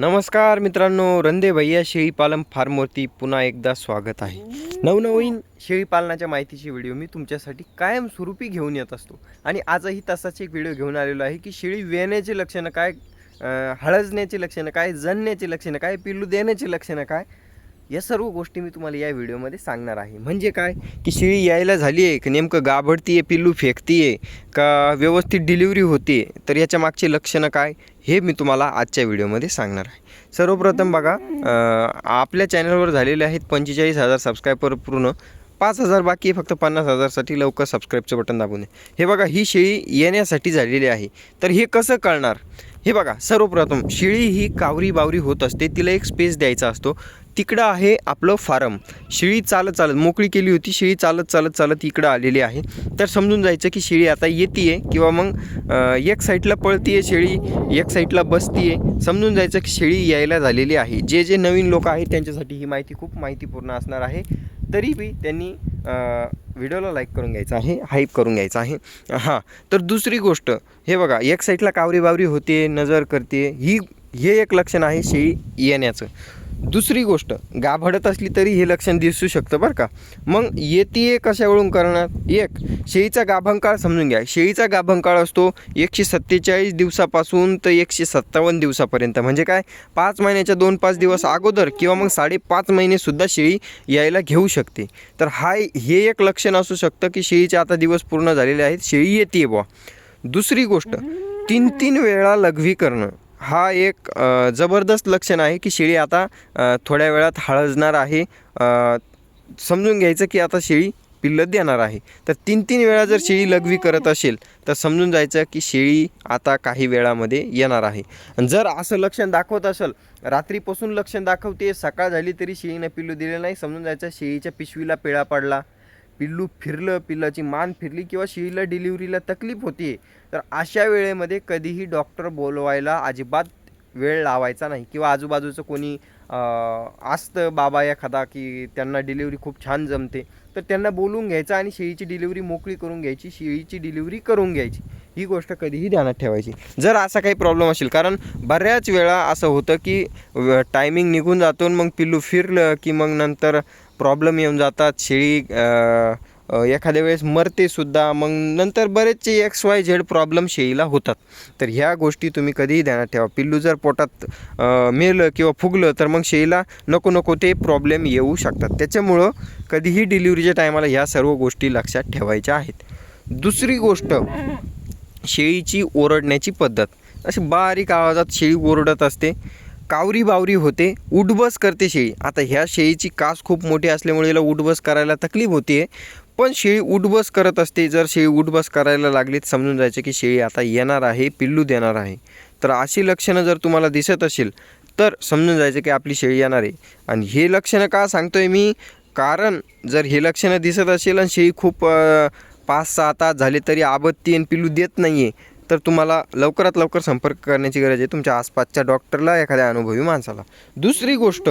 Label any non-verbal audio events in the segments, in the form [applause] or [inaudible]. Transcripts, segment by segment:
नमस्कार मित्रांनो रंदे भैया शेळीपालन फार्मवरती पुन्हा एकदा स्वागत आहे. नवनवीन शेळीपालनाच्या माहितीची व्हिडिओ मी तुमच्यासाठी कायमस्वरूपी घेऊन येत असतो. आणि आजही तसाच एक व्हिडिओ घेऊन आलेलो आहे की शेळी वेण्याचे लक्षणं काय हळजण्याचे हळजण्याची लक्षणं काय जणण्याची लक्षणं काय पिल्लू देण्याची लक्षणं काय या सर्व गोष्टी मी तुम्हाला या व्हिडिओमध्ये सांगणार आहे. म्हणजे काय? की शेळी यायला झाली आहे की नेमकं गाभडती आहे पिल्लू फेकती आहे का व्यवस्थित डिलिव्हरी होते तर याच्या मागची लक्षणं काय? हे मी तुम्हाला आजच्या व्हिडिओमध्ये सांगणार आहे. सर्वप्रथम बघा आपल्या चॅनलवर झालेले आहेत पंचेचाळीस हजार सबस्क्रायबर पूर्ण. पाच हजार बाकी आहे फक्त पन्नास हजारसाठी लवकर सबस्क्राईबचं बटन दाबून द्या. हे बघा ही शेळी येण्यासाठी झालेली आहे. तर हे कसं कळणार? हे बघा सर्वप्रथम शेळी ही कावरी बावरी होत असते तिला एक स्पेस द्यायचा असतो. तिकडं आहे आपलं फार्म. शेळी चालत चालत मोकळी केली होती शेळी चालत चालत चालत इकडं आलेली आहे. तर समजून जायचं की शेळी आता येते आहे किंवा मग एक साईडला आहे शेळी एक साईडला बसतीये. समजून जायचं की शेळी यायला झालेली आहे. जे जे नवीन लोक आहेत त्यांच्यासाठी ही माहिती खूप माहितीपूर्ण असणार आहे. तरी बी त्यांनी व्हिडिओला लाईक करून घ्यायचं आहे हाईप करून घ्यायचं आहे. हां तर दुसरी गोष्ट हे बघा एक साईडला कावरी बावरी होते नजर करते ही हे एक लक्षण आहे शेळी येण्याचं. दुसरी गोष्ट गाभडत असली तरी हे लक्षण दिसू शकतं बरं का. मग येते कशावरून करणार? एक शेळीचा गाभंकाळ समजून घ्या. शेळीचा गाभंकाळ असतो एकशे सत्तेचाळीस दिवसापासून तर एकशे सत्तावन्न दिवसापर्यंत. म्हणजे काय? पाच महिन्याच्या दोन पाच दिवस अगोदर किंवा मग साडेपाच महिनेसुद्धा शेळी यायला घेऊ शकते. तर हा हे एक लक्षण असू शकतं की शेळीचे आता दिवस पूर्ण झालेले आहेत. शेळी येते बुवा. दुसरी गोष्ट तीन तीन वेळा लघवी करणं. हा एक जबरदस्त लक्षण आहे की शेळी आता थोड्या वेळात हळजणार आहे. समजून घ्यायचं की आता शेळी पिल्लं देणार आहे. तर तीन तीन वेळा जर शेळी लघवी करत असेल तर समजून जायचं की शेळी आता काही वेळामध्ये येणार आहे. जर असं लक्षण दाखवत असेल रात्रीपासून लक्षण दाखवते सकाळ झाली तरी शेळीनं पिल्लू दिलेलं नाही समजून जायचं शेळीच्या पिशवीला पिळा पडला. पिल्लू फिरलं पिल्लाची मान फिरली किंवा शिळीला डिलिव्हरीला तकलीफ होती तर अशा वेळेमध्ये कधीही डॉक्टर बोलवायला अजिबात वेळ लावायचा नाही. किंवा आजूबाजूचं कोणी असतं बाबा एखादा की त्यांना डिलिव्हरी खूप छान जमते तर त्यांना बोलून घ्यायचं आणि शेळीची डिलिव्हरी मोकळी करून घ्यायची शेळीची डिलिव्हरी करून घ्यायची. ही गोष्ट कधीही ध्यानात ठेवायची. जर असा काही प्रॉब्लेम असेल कारण बऱ्याच वेळा असं होतं की टायमिंग निघून जातो आणि मग पिल्लू फिरलं की मग नंतर प्रॉब्लेम येऊन जातात. शेळी एखाद्या वेळेस मरते सुद्धा मग नंतर बरेचसे एक्स वाय झेड प्रॉब्लेम शेळीला होतात. तर ह्या गोष्टी तुम्ही कधीही ध्यानात ठेवा. पिल्लू जर पोटात मेलं किंवा फुगलं तर मग शेळीला नको नको ते प्रॉब्लेम येऊ शकतात. त्याच्यामुळं कधीही डिलिव्हरीच्या टायमाला ह्या सर्व गोष्टी लक्षात ठेवायच्या आहेत. दुसरी गोष्ट शेळीची ओरडण्याची पद्धत. अशी बारीक आवाजात शेळी ओरडत असते. कावरी बावरी होते उठबस करते शेळी. आता ह्या शेळीची कास खूप मोठी असल्यामुळे याला उठबस करायला तकलीफ होते पण शेळी उठबस करत असते. जर शेळी उठबस करायला लागली तर समजून जायचं की शेळी आता येणार आहे पिल्लू देणार आहे. तर अशी लक्षणं जर तुम्हाला दिसत असेल तर समजून जायचं की आपली शेळी येणार आहे. आणि हे लक्षणं का सांगतोय मी? कारण जर हे लक्षणं दिसत असेल आणि शेळी खूप पाच सहा तास झाले तरी आबत्ती आणि पिल्लू देत नाही आहे तर तुम्हाला लवकरात लवकर संपर्क करण्याची गरज आहे तुमच्या आसपासच्या डॉक्टरला एखाद्या अनुभवी माणसाला. दुसरी गोष्ट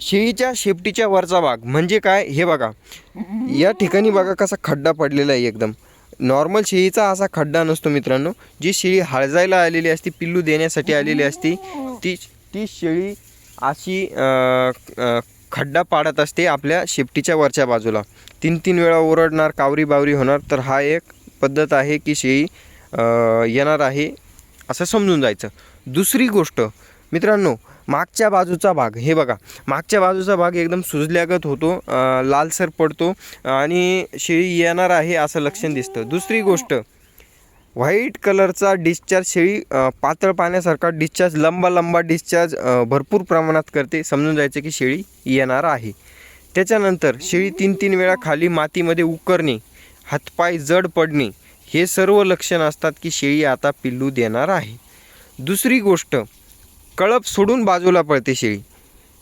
शेळीच्या शेपटीच्या वरचा भाग म्हणजे काय? हे बघा. या ठिकाणी बघा कसा खड्डा पडलेला आहे एकदम. नॉर्मल शेळीचा असा खड्डा नसतो मित्रांनो. जी शेळी हळजायला आलेली असती पिल्लू देण्यासाठी आलेली असती ती ती शेळी अशी खड्डा पाडत असते आपल्या शेपटीच्या वरच्या बाजूला. तीन तीन वेळा ओरडणार कावरी बावरी होणार तर हा एक पद्धत आहे की शेळी येणार आहे असं समजून जायचं. दुसरी गोष्ट मित्रांनो मागच्या बाजूचा भाग हे बघा मागच्या बाजूचा भाग एकदम सुजल्यागत होतो लालसर पडतो आणि शेळी येणार आहे असं लक्षण दिसतं. दुसरी गोष्ट व्हाईट कलरचा डिस्चार्ज शेळी पातळ पाण्यासारखा डिस्चार्ज लंबा लंबा डिस्चार्ज भरपूर प्रमाणात करते समजून जायचं की शेळी येणार आहे. त्याच्यानंतर शेळी तीन तीन वेळा खाली मातीमध्ये उकरणे हातपाय जड पडणे हे सर्व लक्षण असतात की शेळी आता पिल्लू देणार आहे. दुसरी गोष्ट कळप सोडून बाजूला पळते शेळी.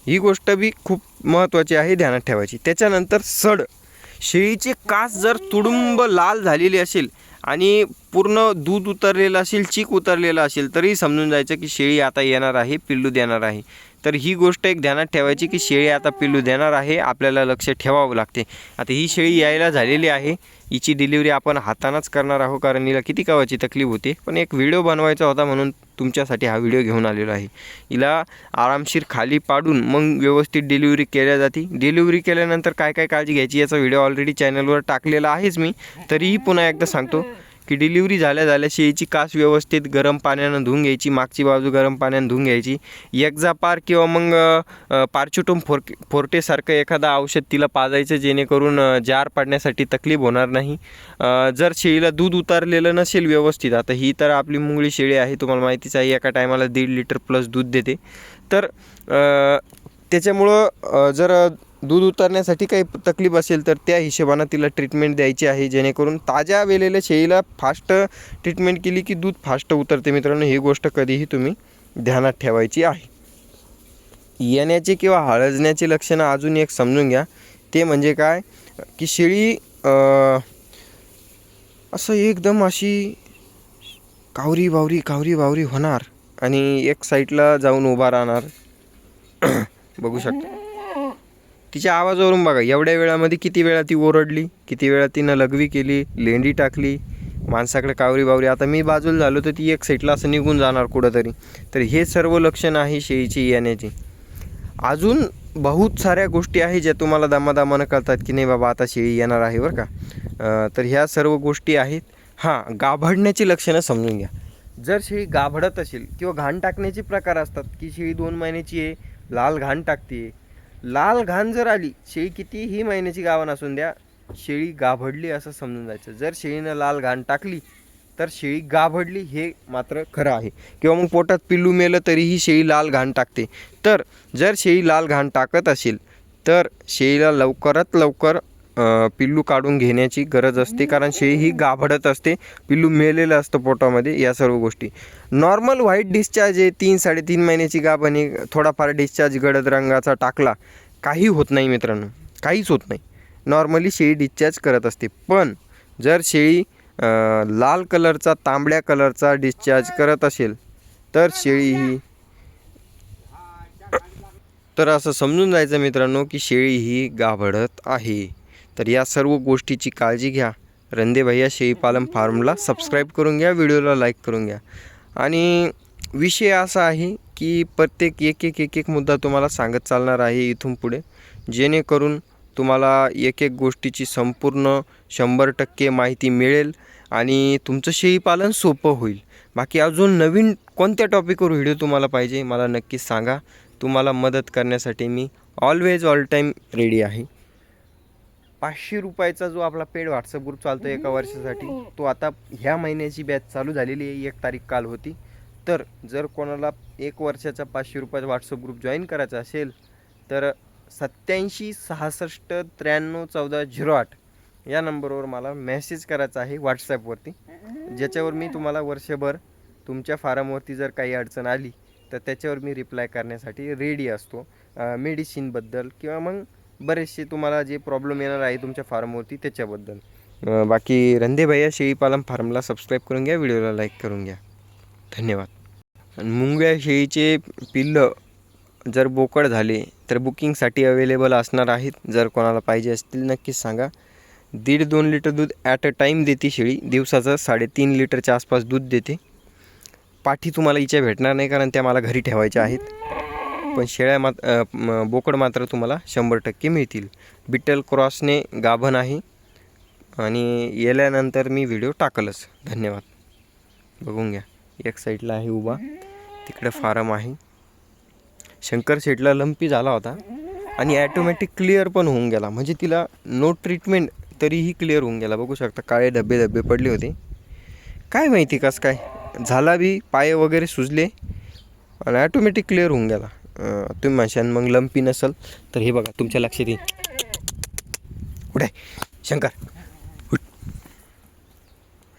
ही गोष्ट बी खूप महत्त्वाची आहे ध्यानात ठेवायची. त्याच्यानंतर सड. शेळीचे कास जर तुडुंब लाल झालेली असेल आणि पूर्ण दूध उतरलेलं असेल चीक उतरलेलं असेल तरी समजून जायचं की शेळी आता येणार आहे पिल्लू देणार आहे. तर ही गोष्ट एक ध्यानात ठेवायची की शेळी आता पिल्लू देणार आहे आपल्याला लक्ष ठेवावं लागते. आता ही शेळी यायला झालेली आहे. हिची डिलिव्हरी आपण हातानंच करणार आहोत कारण हिला किती कावाची तकलीफ होते. पण एक व्हिडिओ बनवायचा होता म्हणून तुमच्यासाठी हा व्हिडिओ घेऊन आलेलो आहे. हिला आरामशीर खाली पाडून मग व्यवस्थित डिलिव्हरी केल्या जाते. डिलिव्हरी केल्यानंतर काय काय काळजी घ्यायची याचा व्हिडिओ ऑलरेडी चॅनलवर टाकलेला आहेच मी. तरीही पुन्हा एकदा सांगतो की डिलिव्हरी झाल्या झाल्या शेळीची कास व्यवस्थित गरम पाण्यानं धुवून घ्यायची मागची बाजू गरम पाण्यानं धुवून घ्यायची. एकजा पार किंवा मग अ, फोर फोर्टेसारखं एखादं औषध तिला पाजायचं जेणेकरून जार पाडण्यासाठी तकलीफ होणार नाही. जर शेळीला दूध उतारलेलं नसेल व्यवस्थित आता ही तर आपली मुंगळी शेळी आहे तुम्हाला माहितीच आहे एका टायमाला दीड लिटर प्लस दूध देते. तर त्याच्यामुळं जर दूध उतरण्यासाठी काही तकलीफ असेल तर त्या हिशोबानं तिला ट्रीटमेंट द्यायची आहे जेणेकरून ताज्या वेलेल्या शेळीला फास्ट ट्रीटमेंट केली की दूध फास्ट उतरते मित्रांनो. ही गोष्ट कधीही तुम्ही ध्यानात ठेवायची आहे. येण्याचे किंवा हळजण्याचे लक्षणं अजून एक समजून घ्या. ते म्हणजे काय? की शेळी असं एकदम अशी कावरी बावरी कावरी बावरी होणार आणि एक साईडला जाऊन उभा राहणार. [coughs] बघू शकता. तिच्या आवाजावरून बघा एवढ्या वेळामध्ये किती वेळा ती ओरडली किती वेळा तिनं लघवी केली लेंडी टाकली माणसाकडे कावरी बावरी. आता मी बाजूला झालो तर ती एक साईडला असं निघून जाणार कुठंतरी. तर हे सर्व लक्षणं आहे शेळीची येण्याची. अजून बहुत साऱ्या गोष्टी आहे ज्या तुम्हाला दमादमानं कळतात की नाही बाबा आता शेळी येणार आहे बरं का. तर ह्या सर्व गोष्टी आहेत. हां गाभडण्याची लक्षणं समजून घ्या. जर शेळी गाभडत असेल किंवा घाण टाकण्याचे प्रकार असतात की शेळी दोन महिन्याची आहे लाल घाण टाकते लाल घाण जर आली शेळी कितीही महिन्याची गावान असून द्या शेळी गाभडली असं समजून जायचं. जर शेळीनं लाल घाण टाकली तर शेळी गाभडली हे मात्र खरं आहे. किंवा मग पोटात पिल्लू मेलं तरीही शेळी लाल घाण टाकते. तर जर शेळी लाल घाण टाकत असेल तर शेळीला लवकरात लवकर पिल्लू काढून घेण्याची गरज असते. कारण शेळी ही गाभडत असते. पिल्लू मेलेलं असतं पोटामध्ये या सर्व गोष्टी. नॉर्मल व्हाईट डिस्चार्ज आहे. तीन साडेतीन महिन्याची गाभ आणि थोडाफार डिस्चार्ज गडद रंगाचा टाकला. काही होत नाही मित्रांनो. काहीच होत नाही. नॉर्मली शेळी डिस्चार्ज करत असते. पण जर शेळी लाल कलरचा तांबड्या कलरचा डिस्चार्ज करत असेल तर शेळी ही तर असं समजून जायचं मित्रांनो की शेळी ही गाभडत आहे. तर या सर्व गोष्टीची काळजी घ्या. रंदे भैया शेळीपालन फार्मला सबस्क्राईब करून घ्या व्हिडिओला लाईक करून घ्या. आणि विषय असा आहे की प्रत्येक एक एक एक एक मुद्दा तुम्हाला सांगत चालणार आहे इथून पुढे. जेणेकरून तुम्हाला एक एक गोष्टीची संपूर्ण शंभर टक्के माहिती मिळेल आणि तुमचं शेळीपालन सोपं होईल. बाकी अजून नवीन कोणत्या टॉपिकवर व्हिडिओ तुम्हाला पाहिजे मला नक्की सांगा. तुम्हाला मदत करण्यासाठी मी ऑलवेज ऑल टाईम रेडी आहे. पाचशे रुपयाचा जो आपला पेड व्हॉट्सअप ग्रुप चालतो एका वर्षासाठी तो आता ह्या महिन्याची बॅच चालू झालेली आहे. एक तारीख काल होती. तर जर कोणाला एक वर्षाचा पाचशे रुपयाचा व्हॉट्सअप ग्रुप जॉईन करायचा असेल तर सत्याऐंशी सहासष्ट त्र्याण्णव चौदा झिरो आठ या नंबरवर मला मेसेज करायचा आहे व्हॉट्सॲपवरती ज्याच्यावर मी तुम्हाला वर्षभर तुमच्या फार्मवरती जर काही अडचण आली तर त्याच्यावर मी रिप्लाय करण्यासाठी रेडी असतो. मेडिसिनबद्दल किंवा मग बरेचसे तुम्हाला जे प्रॉब्लेम येणार आहे तुमच्या फार्मवरती त्याच्याबद्दल. बाकी रंधे भैया शेळीपालन फार्मला सबस्क्राईब करून घ्या व्हिडिओला लाईक करून घ्या. धन्यवाद. आणि मुंगळ्या शेळीचे पिल्लं जर बोकड झाले तर बुकिंगसाठी अवेलेबल असणार आहेत. जर कोणाला पाहिजे असतील नक्कीच सांगा. दीड दोन लिटर दूध ॲट अ टाईम देते शेळी. दिवसाचं साडेतीन लिटरच्या आसपास दूध देते. पाठी तुम्हाला हिच्या भेटणार नाही कारण त्या मला घरी ठेवायच्या आहेत. पण शेळ्या मात बोकड मात्र तुम्हाला शंभर टक्के मिळतील. बिट्टल क्रॉसने गाभण आहे आणि येल्यानंतर मी व्हिडिओ टाकलच. धन्यवाद. बघून घ्या. एक साईडला आहे उभा. तिकडे फार्म आहे. शंकर शेटला लंपी झाला होता आणि ॲटोमॅटिक क्लिअर पण होऊन गेला. म्हणजे तिला नो ट्रीटमेंट तरीही क्लिअर होऊन गेला. बघू शकता काळे धब्बे धब्बे पडले होते. काय माहिती कसं काय? झाला बी पाय वगैरे सुजले. आणि ॲटोमॅटिक क्लिअर होऊन गेला. तुम्ही म्हणशान मग लंपी नसल तर हे बघा तुमच्या लक्षात येईल. कुठे आहे? शंकर.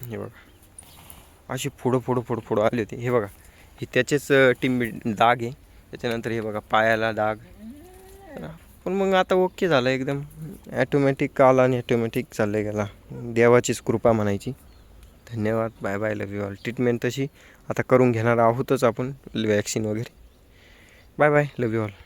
हे बघा. अशी पुढं पुढं पुढं पुढं आले होते. हे बघा हे त्याचेच टिंबी डाग आहे. त्याच्यानंतर हे बघा पायाला डाग पण मग आता ओके झालं एकदम. ॲटोमॅटिक आला आणि ॲटोमॅटिक चाललं गेला देवाचीच कृपा म्हणायची. धन्यवाद. Bye bye love you all treatment तशी आता करून घेणार आहोतच आपण. वॅक्सिन वगैरे. Bye bye love you all